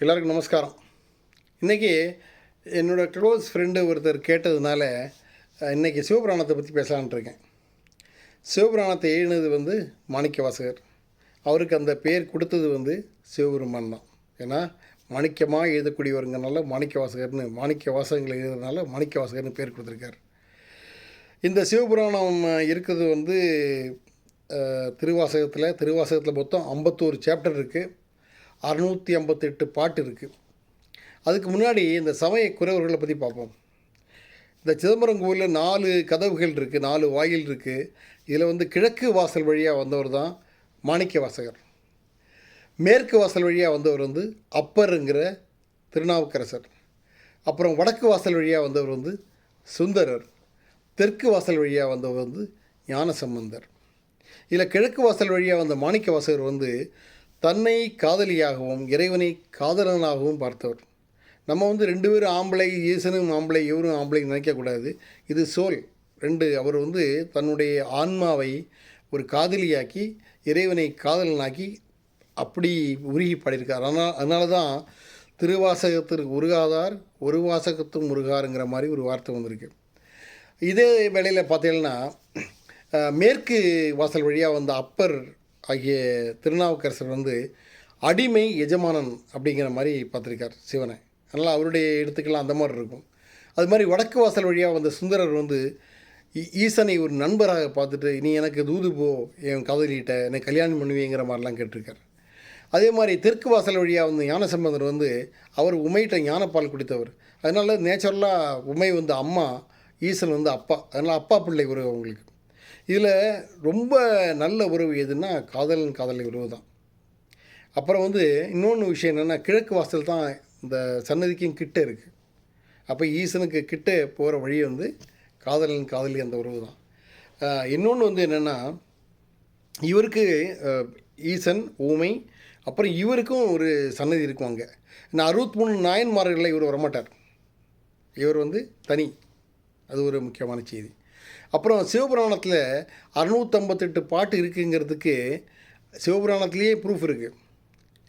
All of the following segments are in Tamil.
எல்லாருக்கும் நமஸ்காரம். இன்றைக்கி என்னோடய க்ளோஸ் ஃப்ரெண்டு ஒருத்தர் கேட்டதுனால இன்றைக்கி சிவபுராணத்தை பற்றி பேசலான்ட்டு இருக்கேன். சிவபுராணத்தை எழுதினது வந்து மாணிக்க வாசகர் அவருக்கு அந்த பேர் கொடுத்தது வந்து சிவபெருமான் தான். ஏன்னா மாணிக்கமாக எழுதக்கூடியவருங்கனால மாணிக்க வாசகர்னு மாணிக்க வாசகங்களை எழுதுறதுனால மாணிக்க வாசகர்னு பேர் கொடுத்துருக்காரு. இந்த சிவபுராணம் இருக்கிறது வந்து திருவாசகத்தில் திருவாசகத்தில் மொத்தம் ஐம்பத்தோரு சாப்டர் இருக்குது அறுநூற்றி ஐம்பத்தெட்டு பாட்டு இருக்குது அதுக்கு முன்னாடி இந்த சமய குறவர்களை பற்றி பார்ப்போம். இந்த சிதம்பரம் கோவிலில் நாலு கதவுகள் இருக்குது நாலு வாயில் இருக்குது இதில் வந்து கிழக்கு வாசல் வழியாக வந்தவர் தான் மாணிக்க வாசகர். மேற்கு வாசல் வழியாக வந்தவர் வந்து அப்பருங்கிற திருநாவுக்கரசர். அப்புறம் வடக்கு வாசல் வழியாக வந்தவர் வந்து சுந்தரர். தெற்கு வாசல் வழியாக வந்தவர் வந்து ஞானசம்பந்தர். இதில் கிழக்கு வாசல் வழியாக வந்த மாணிக்க வாசகர் வந்து தன்னை காதலியாகவும் இறைவனை காதலனாகவும் பார்த்தவர். நம்ம வந்து ரெண்டு பேரும் ஆம்பளை ஈசனும் ஆம்பளை இவரும் ஆம்பளை நினைக்கக்கூடாது இது சோல். ரெண்டு அவர் வந்து தன்னுடைய ஆன்மாவை ஒரு காதலியாக்கி இறைவனை காதலனாக்கி அப்படி உருகி பாடியிருக்கார். அதனால் அதனால தான் திருவாசகத்திற்கு உருகாதார் ஒரு வாசகத்தும் உருகாருங்கிற மாதிரி ஒரு வார்த்தை வந்திருக்கு. இதே வேளையில் பார்த்தீங்கன்னா மேற்கு வாசல் வழியாக வந்த அப்பர் ஆகிய திருநாவுக்கரசர் வந்து அடிமை எஜமானன் அப்படிங்கிற மாதிரி பார்த்துருக்கார் சிவனை. அதனால் அவருடைய எழுத்துக்கெல்லாம் அந்த மாதிரி இருக்கும். அது மாதிரி வடக்கு வாசல் வழியாக வந்த சுந்தரர் வந்து ஈசனை ஒரு நண்பராக பார்த்துட்டு நீ எனக்கு தூது போ என் காதலிகிட்ட என்னை கல்யாணம் பண்ணுவீங்கிற மாதிரிலாம் கேட்டிருக்கார். அதே மாதிரி தெற்கு வாசல் வழியாக வந்து ஞானசம்பந்தர் வந்து அவர் உமையிட்ட ஞானப்பால் குடித்தவர். அதனால் நேச்சுரலாக உமை வந்து அம்மா ஈசன் வந்து அப்பா. அதனால் அப்பா பிள்ளை ஒரு அவங்களுக்கு. இதில் ரொம்ப நல்ல உறவு எதுன்னா காதலன் காதலி உறவு தான். அப்புறம் வந்து இன்னொன்று விஷயம் என்னென்னா கிழக்கு வாசல் தான் இந்த சன்னதிக்கும் கிட்டே இருக்குது அப்போ ஈசனுக்கு கிட்டே போகிற வழி வந்து காதலன் காதலி அந்த உறவு தான். இன்னொன்று வந்து என்னென்னா இவருக்கு ஈசன் ஊமை அப்புறம் இவருக்கும் ஒரு சன்னதி இருக்கும் அங்கே. இன்னும் அறுபத்தி மூணு நாயன்மார்களில் இவர் வரமாட்டார். இவர் வந்து தனி. அது ஒரு முக்கியமான செய்தி. அப்புறம் சிவபுராணத்தில் அறுநூற்றம்பத்தெட்டு பாட்டு இருக்குங்கிறதுக்கு சிவபுராணத்திலேயே ப்ரூஃப் இருக்குது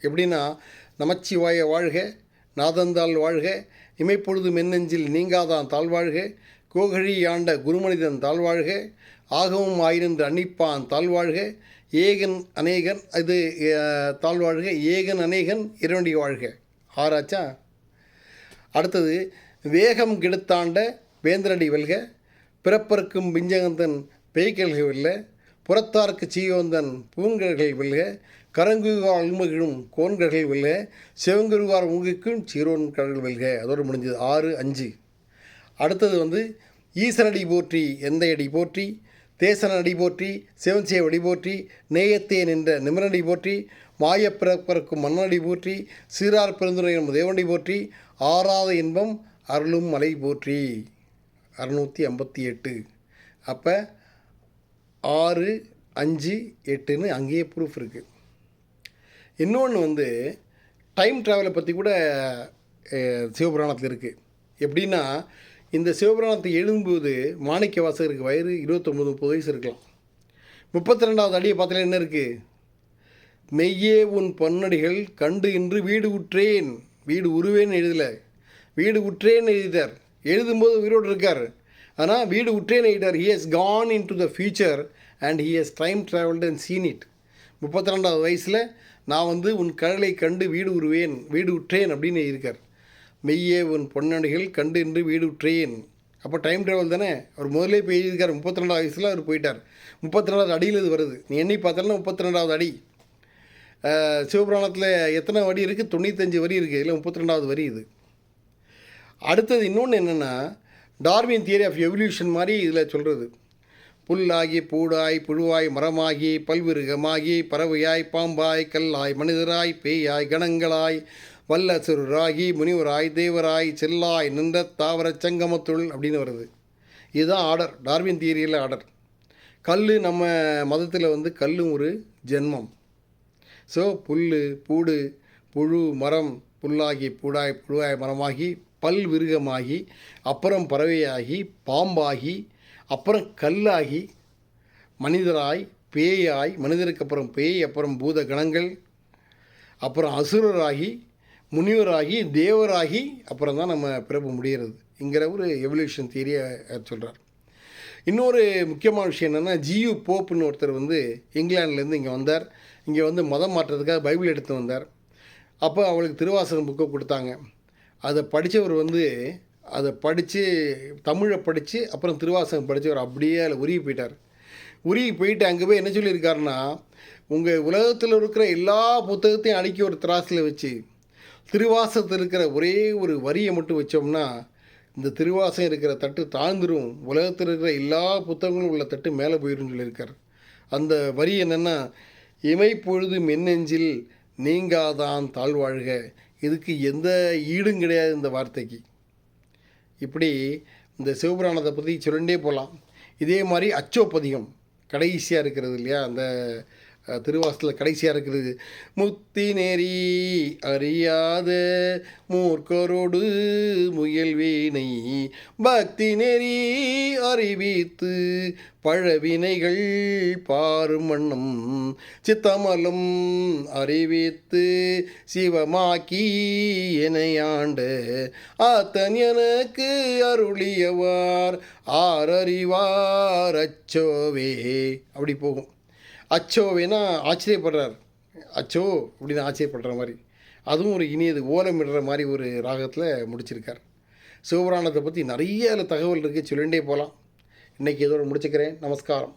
எப்படின்னா நமச்சிவாய வாழ்க நாதந்தாள் வாழ்க இமைப்பொழுது மென்னெஞ்சில் நீங்காதான் தாழ்வாழ்க கோகழி ஆண்ட குருமனிதன் தாழ்வாழ்க ஆகவும் ஆயிருந்து அன்னிப்பான் தாழ்வாழ்க ஏகன் அநேகன் இது தாழ்வாழ்க ஏகன் அநேகன் இரண்டி வாழ்க. ஆராய்ச்சா? அடுத்தது வேகம் கெடுத்தாண்ட வேந்திரடி வெல்க பிறப்பருக்கும் பிஞ்சகந்தன் பேய்கள்கள் வெல்ல புறத்தார்க்கு சீயோந்தன் பூங்கல்கள் வெல்க கரங்குகார் உண்மைகளும் கோன்கர்கள் வெல்க சிவங்குருவார் உங்கிக்கும் சீரோன் கடல் வெல்க. அதோடு முடிஞ்சது ஆறு அஞ்சு. அடுத்தது வந்து ஈசனடி போற்றி எந்தையடி போற்றி தேசன அடி போற்றி சிவன்சிய அடி போற்றி நேயத்தே நின்ற நிமிரடி போற்றி மாயப்பிறப்பறக்கும் மன்னடி போற்றி சீரார் பெருந்துரையும் தேவனடி போற்றி ஆறாத இன்பம் அருளும் மலை போற்றி. அறநூற்றி ஐம்பத்தி எட்டு. அப்போ ஆறு அஞ்சு எட்டுன்னு அங்கேயே ப்ரூஃப் இருக்குது இன்னொன்று வந்து டைம் ட்ராவலை பற்றி கூட சிவபுராணத்தில் இருக்குது எப்படின்னா இந்த சிவபுராணத்தை எழுதும்போது மாணிக்க வாசகருக்கு வயது இருபத்தொம்பது முப்பது வயசு இருக்கலாம். முப்பத்தி ரெண்டாவது அடியை பார்த்தாலே என்ன இருக்குது மெய்யே உன் பொன்னடிகள் கண்டு இன்று வீடு உற்றேன். வீடு உருவேன்னு எழுதலை. வீடு உற்றேன்னு எழுதிட்டார். எழுதும்போது உயிரோடு இருக்கார். ஆனால் வீடு விட்டே நைட்டார் he has gone into the future and he has time travelled and seen it முப்பத்தி ரெண்டாவது வயசில் நான் வந்து உன் கடலை கண்டு வீடு உருவேன் வீடு உற்றேன் அப்படின்னு எழுதியிருக்கார். மெய்யே உன் பொன்னடிகள் கண்டு இன்று வீடு உற்றேன். அப்போ டைம் ட்ராவல் தானே? அவர் முதல்ல போய் எழுதியிருக்கார். முப்பத்தி ரெண்டாவது வயசில் அவர் போயிட்டார். முப்பத்தி ரெண்டாவது அடியில் இது வருது. நீ எண்ணி பார்த்தாலும் முப்பத்தி ரெண்டாவது அடி சிவபுராணத்தில் எத்தனை வரி இருக்குது தொண்ணூத்தஞ்சு வரி இருக்குது இதில் முப்பத்தி ரெண்டாவது வரி இது. அடுத்தது இன்னொன்று என்னென்னா டார்வின் தியரி ஆஃப் எவல்யூஷன் மாதிரி இதில் சொல்கிறது புல்லாகி பூடாய் புழுவாய் மரமாகி பல்விருகமாகி பறவையாய் பாம்பாய் கல்லாய் மனிதராய் பேயாய் கணங்களாய் வல்லசுராகி முனிவராய் தேவராய் செல்லாய் நின்ற தாவரச் சங்கமத்துள் அப்படின்னு வருது. இதுதான் ஆர்டர் டார்வின் தியரியில் ஆர்டர். கல் நம்ம மதத்தில் வந்து கல்லும் ஒரு ஜென்மம். ஸோ புல் பூடு புழு மரம் புல்லாகி பூடாய் புழுவாய் மரமாகி பல் விருகமாகி அப்புறம் பறவையாகி பாம்பாகி அப்புறம் கல்லாகி மனிதராய் பேயாய் மனிதருக்கு அப்புறம் பேய் அப்புறம் பூத கணங்கள் அப்புறம் அசுரராகி முனிவராகி தேவராகி அப்புறம் தான் நம்ம பிறப்பு முடிகிறது. இங்கிற ஒரு எவல்யூஷன் தியரியை சொல்கிறார் இன்னொரு முக்கியமான விஷயம் என்னென்னா ஜியு போப்புன்னு ஒருத்தர் வந்து இங்கிலாந்துலேருந்து இங்கே வந்தார். இங்கே வந்து மதம் மாற்றத்துக்காக பைபிள் எடுத்து வந்தார். அப்போ அவளுக்கு திருவாசகம் புக்கை கொடுத்தாங்க. அதை படித்தவர் வந்து அதை படித்து தமிழை படித்து அப்புறம் திருவாசகம் படித்தவர் அப்படியே அதில் உருகி போயிட்டார். உருகி போயிட்டு அங்கே போய் என்ன சொல்லியிருக்காருன்னா உங்கள் உலகத்தில் இருக்கிற எல்லா புத்தகத்தையும் அடுக்கி ஒரு திராசில் வச்சு திருவாசகத்தில் இருக்கிற ஒரே ஒரு வரியை மட்டும் வச்சோம்னா இந்த திருவாசகம் இருக்கிற தட்டு தாழ்ந்துடும் உலகத்தில் இருக்கிற எல்லா புத்தகங்களும் உள்ள தட்டு மேலே போயிடும் சொல்லியிருக்கார். அந்த வரி என்னென்னா இமைப்பொழுது மென்னெஞ்சில் நீங்காதான் தாழ்வாழ்க. இதுக்கு எந்த ஈடும் கிடையாது இந்த வார்த்தைக்கு. இப்படி இந்த சிவபுராணத்தை பற்றி சொல்லிகிட்டே போகலாம் இதே மாதிரி அச்சோப்பதிகம் கடைசியாக இருக்கிறது இல்லையா? அந்த திருவாசத்தில் கடைசியாக இருக்கிறது முத்தி நெறி அறியாத மூர்க்கரோடு முயல் வீணை பக்தி நெறி அறிவித்து பழவினைகள் பாரும் வண்ணம் சித்தமலம் அறிவித்து சிவமாக்கி எனையாண்ட ஆத்தன் எனக்கு அருளியவார் ஆரறிவார் அச்சோவே. அப்படி போகும். அச்சோ வேணா ஆச்சரியப்படுறார். அச்சோ அப்படின்னு ஆச்சரியப்படுற மாதிரி. அதுவும் ஒரு இனியது ஓலமிடுற மாதிரி ஒரு ராகத்தில் முடிச்சிருக்கார். சிவபுராணத்தை பற்றி நிறைய அதில் தகவல் இருக்குது சொல்லிகிட்டே போகலாம் இன்றைக்கி இதோடு முடிச்சுக்கிறேன். நமஸ்காரம்.